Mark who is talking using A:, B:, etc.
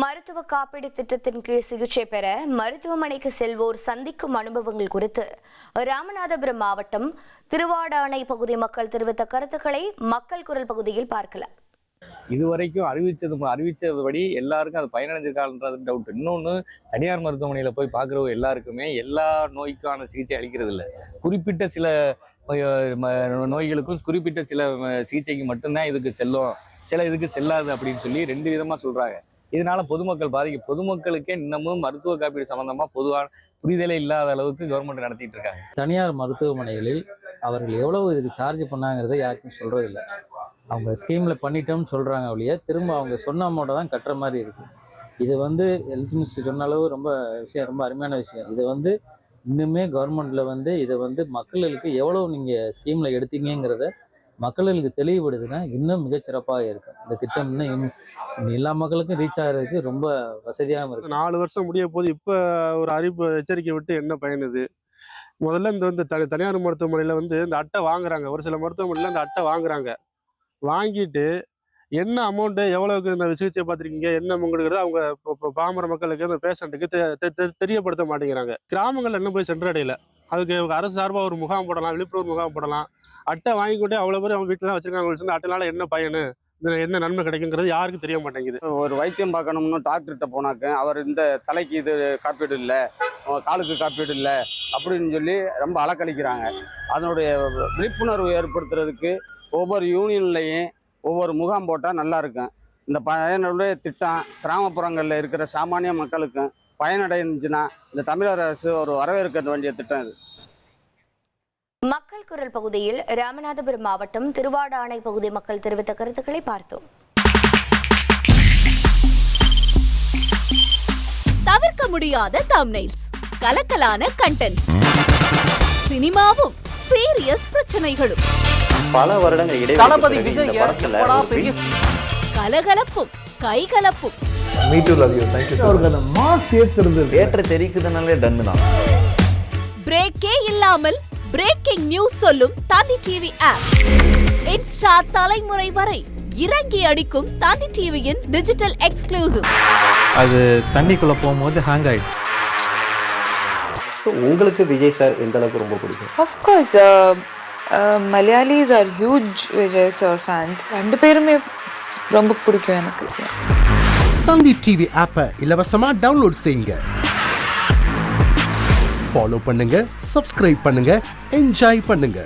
A: மருத்துவ காப்பீடு திட்டத்தின் கீழ் சிகிச்சை பெற மருத்துவமனைக்கு செல்வோர் சந்திக்கும் அனுபவங்கள் குறித்து ராமநாதபுரம் மாவட்டம் திருவாடானை பகுதி மக்கள் தெரிவித்த கருத்துக்களை மக்கள் குரல் பகுதியில் பார்க்கலாம்.
B: இதுவரைக்கும் அறிவிச்சது அறிவிச்சதுபடி எல்லாருக்கும் அது பயனடைஞ்சிருக்கான்றது டவுட் இன்னொன்று தனியார் மருத்துவமனையில் போய் பார்க்குறவங்க எல்லாருக்குமே எல்லா நோய்க்கான சிகிச்சை அளிக்கிறது இல்லை குறிப்பிட்ட சில நோய்களுக்கும் குறிப்பிட்ட சில சிகிச்சைக்கு மட்டும்தான் இதுக்கு செல்லும். சில இதுக்கு செல்லாது அப்படின்னு சொல்லி ரெண்டு விதமாக சொல்கிறாங்க இதனால பொதுமக்கள் பாதிக்க பொதுமக்களுக்கே இன்னமும் மருத்துவ காப்பீடு சம்பந்தமா பொதுவான புரிதலே இல்லாத அளவுக்கு கவர்மெண்ட் நடத்திட்டு இருக்காங்க.
C: தனியார் மருத்துவமனைகளில் அவர்கள் எவ்வளவு இதுக்கு சார்ஜ் பண்ணாங்கிறத யாருக்கும் சொல்றது இல்லை. அவங்க ஸ்கீமில் பண்ணிட்டோம்னு சொல்கிறாங்க ஒழிய திரும்ப அவங்க சொன்ன அமௌண்ட்டை தான் கட்டுற மாதிரி இருக்குது இது வந்து ஹெல்த் மினிஸ்டர் சொன்ன அளவு ரொம்ப விஷயம் ரொம்ப அருமையான விஷயம். இது வந்து இன்னுமே கவர்மெண்ட்டில் வந்து இதை வந்து மக்களுக்கு எவ்வளோ நீங்கள் ஸ்கீமில் எடுத்தீங்கங்கிறத மக்களுக்கு தெளிவுபடுதுன்னா இன்னும் மிகச்சிறப்பாக இருக்கும் இந்த திட்டம் இன்னும் எல்லா மக்களுக்கும் ரீச் ஆகிறதுக்கு ரொம்ப வசதியாகவும் இருக்கும்
D: நாலு வருஷம் முடிய போது இப்போ ஒரு அறிவிப்பு எச்சரிக்கை விட்டு என்ன பயனுது முதல்ல இந்த வந்து தனி தனியார் மருத்துவமனையில் வந்து இந்த அட்டை வாங்குறாங்க. ஒரு சில மருத்துவமனையில் இந்த அட்டை வாங்குறாங்க. வாங்கிட்டு என்ன அமௌண்ட்டு எவ்வளோக்கு இந்த சிகிச்சை பார்த்துருக்கீங்க என்ன உங்களுங்கிறது அவங்க இப்போ பாமர மக்களுக்கு இந்த பேஷண்ட்டுக்கு தெ- தெ- தெ- தெரியப்படுத்த மாட்டேங்கிறாங்க. கிராமங்களில் இன்னும் போய் சென்றடையில அதுக்கு அரசு சார்பாக ஒரு முகாம் போடலாம் விழிப்புணர்வு முகாம் போடலாம். அட்டை வாங்கிக்கிட்டே அவ்வளோ பேர் அவங்க வீட்டில் தான் வச்சிருக்காங்க அட்டைனால என்ன பயனு என்ன நன்மை கிடைக்குங்கிறது யாருக்கும் தெரிய மாட்டேங்குது.
E: ஒரு வைத்தியம் பார்க்கணும்னு டாக்டர்கிட்ட போனாக்க அவர் இந்த தலைக்கு இது காப்பீடு இல்லை காலுக்கு காப்பீடு இல்லை அப்படின்னு சொல்லி ரொம்ப அலக்கழிக்கிறாங்க. அதனுடைய விழிப்புணர்வு ஏற்படுத்துறதுக்கு ஒவ்வொரு யூனியன்லையும் ஒவ்வொரு முகாம் போட்டால் நல்லா இருக்கும். இந்த பயனுடைய திட்டம் கிராமப்புறங்களில் இருக்கிற சாமானிய மக்களுக்கும் பயனடைஞ்சுன்னா இந்த தமிழக அரசு ஒரு வரவேற்க வேண்டிய திட்டம் இது.
A: மக்கள் குரல் பகுதியில் ராமநாதபுரம் மாவட்டம் திருவாடானை பகுதி மக்கள் தெரிவித்த கருத்துக்களை பார்த்தோம்.
F: தவிர்க்க முடியாத தம்னைல்ஸ் கலக்கலான கண்டென்ட்ஸ் சினிமாவும் சீரியஸ் பிரச்சனைகளும்.
G: பல வருடங்கள் இடைவெளி
F: கலகலப்பும் கைகலப்பும்.
G: தான்.
F: பிரேக்கே இல்லாமல் பிரேக்கிங் நியூஸ் சொல்லும் தந்தி டிவி ஆப் இன்ஸ்டா தலைமுறை வரை இறங்கி அடிக்கும் தந்தி டிவியின் டிஜிட்டல் எக்ஸ்க்ளூசிவ்
H: அது தண்ணிக்குள்ள போகும்போது ஹேங் ஆயிடுச்சு
G: உங்களுக்கு விஜய் சார் எந்த அளவுக்கு ரொம்ப பிடிக்கும்?
I: Of Malayalis are huge Vijay sir fans ரெண்டு பேருமே ரொம்ப பிடிக்கும் எனக்கு.
J: தந்தி டிவி ஆப்பை இலவசமாக டவுன்லோட் செய்யுங்க. ஃபாலோ பண்ணுங்க சப்ஸ்கிரைப் பண்ணுங்க என்ஜாய் பண்ணுங்க.